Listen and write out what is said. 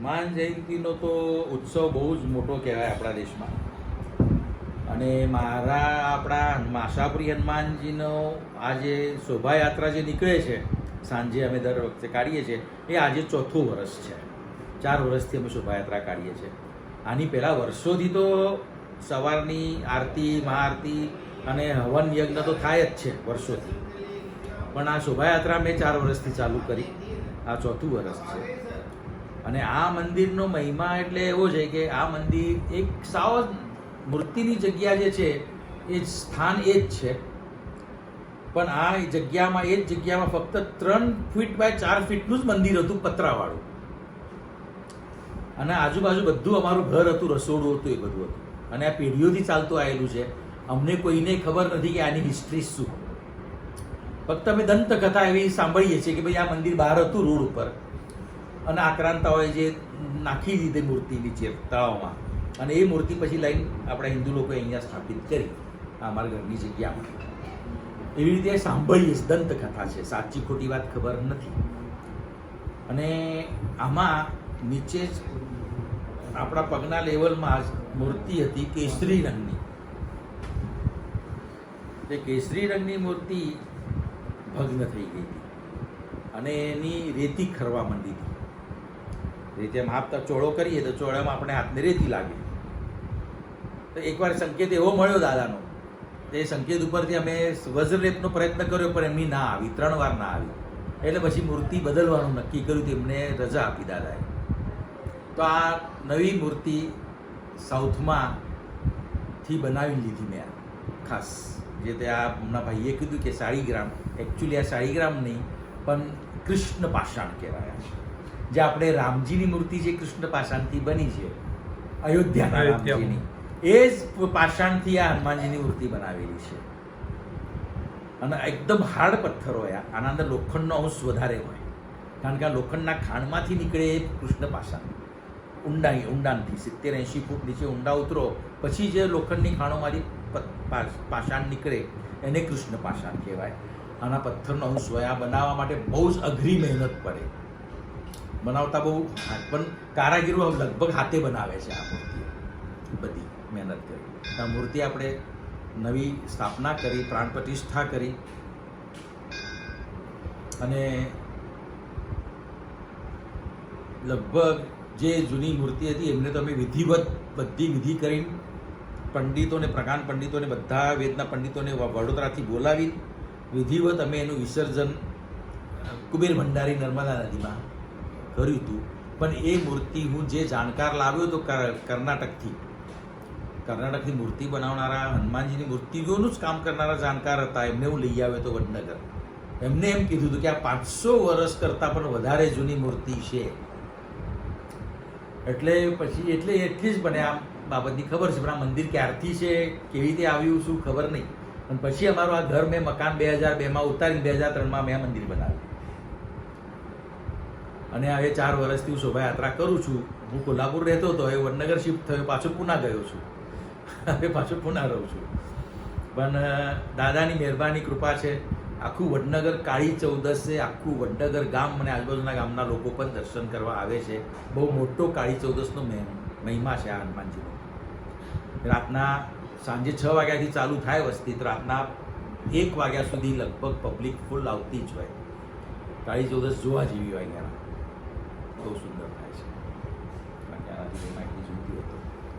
હનુમાન જયંતિનો તો ઉત્સવ બહુ જ મોટો કહેવાય આપણા દેશમાં. અને મારા આપણા આશાપુરી હનુમાનજીનો આ જે શોભાયાત્રા જે નીકળે છે, સાંજે અમે દર વખતે કાઢીએ છીએ, એ આજે ચોથું વર્ષ છે. ચાર વર્ષથી અમે શોભાયાત્રા કાઢીએ છીએ. આની પહેલાં વર્ષોથી તો સવારની આરતી, મહાઆરતી અને હવન યજ્ઞ તો થાય જ છે વર્ષોથી. પણ આ શોભાયાત્રા મેં ચાર વર્ષથી ચાલુ કરી. આ ચોથું વર્ષ છે. અને આ મંદિરનો મહિમા એટલે એવો છે કે આ મંદિર એક સાવ મૂર્તિની જગ્યા જે છે, એ સ્થાન એ જ છે. પણ આ જગ્યામાં, એ જ જગ્યામાં ફક્ત ત્રણ ફીટ બાય ચાર ફીટનું જ મંદિર હતું પતરાવાળું. અને આજુબાજુ બધું અમારું ઘર હતું, રસોડું હતું, એ બધું હતું. અને આ પેઢીઓથી ચાલતું આવેલું છે. અમને કોઈને ખબર નથી કે આની હિસ્ટ્રી શું. ફક્ત અમે દંતકથા એવી સાંભળીએ છીએ કે ભાઈ આ મંદિર બહાર હતું રોડ ઉપર. અને આક્રાંતાઓએ જે નાખી દીધી મૂર્તિ નીચે તળાવમાં અને એ મૂર્તિ પછી લઈને આપણે હિન્દુ લોકોએ અહીંયા સ્થાપિત કરી અમારા ઘરની જગ્યામાં. એવી રીતે સાંભળીએ દંતકથા છે. સાચી ખોટી વાત ખબર નથી. અને આમાં નીચે જ આપણા પગના લેવલમાં જ મૂર્તિ હતી કેસરી રંગની. તે કેસરી રંગની મૂર્તિ ભગ્ન થઈ ગઈ હતી. અને એની રેતી ખરવા માંડી હતી. રીતે આમ હાથ ચોળો કરીએ તો ચોળામાં આપણે હાથને રેતી લાગે. તો એકવાર સંકેત એવો મળ્યો દાદાનો, તે સંકેત ઉપરથી અમે વજ્રલેપનો પ્રયત્ન કર્યો, પણ એમની ના આવી, ત્રણ વાર ના આવી. એટલે પછી મૂર્તિ બદલવાનું નક્કી કર્યું, તેમને રજા આપી દાદાએ. તો આ નવી મૂર્તિ સાઉથમાં થી બનાવી લીધી મેં આ, ખાસ. જે તે આ હમણાં ભાઈએ કીધું કે સાળીગ્રામ. એકચ્યુઅલી આ સાળીગ્રામ નહીં, પણ કૃષ્ણ પાષાણ કહેવાયા છે. જે આપણે રામજીની મૂર્તિ જે કૃષ્ણ પાષાણથી બની છે અયોધ્યાના રામજીની એ જ પાષાણથી આ હનુમાનજીની મૂર્તિ બનાવેલી છે. અને એકદમ હાર્ડ પથ્થર હોય આના અંદર લોખંડનો અંશ વધારે હોય. કારણ કે આ લોખંડના ખાણમાંથી નીકળે એ કૃષ્ણ પાષાણ. ઊંડાઈ ઊંડાણથી સિત્તેર એંશી ફૂટ નીચે ઊંડા ઉતરો પછી જે લોખંડની ખાણોમાંથી પાષાણ નીકળે એને કૃષ્ણ પાષાણ કહેવાય. આના પથ્થરનો અંશ હોય. આ બનાવવા માટે બહુ જ અઘરી મહેનત પડે. બનાવતા બહુ પણ કારાગીરો લગભગ હાથે બનાવે છે આ મૂર્તિ બધી મહેનત કરી. આ મૂર્તિ આપણે નવી સ્થાપના કરી, પ્રાણ પ્રતિષ્ઠા કરી. અને લગભગ જે જૂની મૂર્તિ હતી, એમને તો અમે વિધિવત બધી વિધિ કરી, પંડિતોને પ્રકાંડ પંડિતોને, બધા વેદના પંડિતોને વડોદરાથી બોલાવી, વિધિવત અમે એનું વિસર્જન કુબેર ભંડારી નર્મદા નદીમાં કર્યું હતું. પણ એ મૂર્તિ હું જે જાણકાર લાવ્યો હતો કર્ણાટકથી. કર્ણાટકથી મૂર્તિ બનાવનારા હનુમાનજીની મૂર્તિઓનું જ કામ કરનારા જાણકાર હતા. એમને હું લઈ આવ્યો હતો વડનગર. એમને એમ કીધું હતું કે આ પાંચસો વર્ષ કરતાં પણ વધારે જૂની મૂર્તિ છે. એટલે પછી એટલે એટલી જ મને આ બાબતની ખબર છે. પણ આ મંદિર ક્યારથી છે, કેવી રીતે આવ્યું, શું ખબર નહીં. પણ પછી અમારું આ ઘર મેં મકાન બે હજાર બેમાં ઉતારીને બે હજાર ત્રણમાં મેં મંદિર બનાવ્યું. અને હવે ચાર વર્ષથી હું શોભાયાત્રા કરું છું. હું કોલ્હાપુર રહેતો હતો હવે વડનગર શિફ્ટ થયો, પાછો પુના ગયો છું. હવે પાછો પુના રહું છું. પણ દાદાની મહેરબાની કૃપા છે, આખું વડનગર કાળી ચૌદસે આખું વડનગર ગામ અને આજુબાજુના ગામના લોકો પણ દર્શન કરવા આવે છે. બહુ મોટો કાળી ચૌદસનો મહિ- મહિમા છે આ હનુમાનજીનો. રાતના સાંજે છ વાગ્યાથી ચાલુ થાય વસ્તી રાતના એક વાગ્યા સુધી લગભગ પબ્લિક ફૂલ આવતી જ હોય. કાળી ચૌદસ જોવા જેવી હોય અહીંયા બહુ સુંદર થાય છે. બાકી આનાથી માહિતી જોઈતી હોય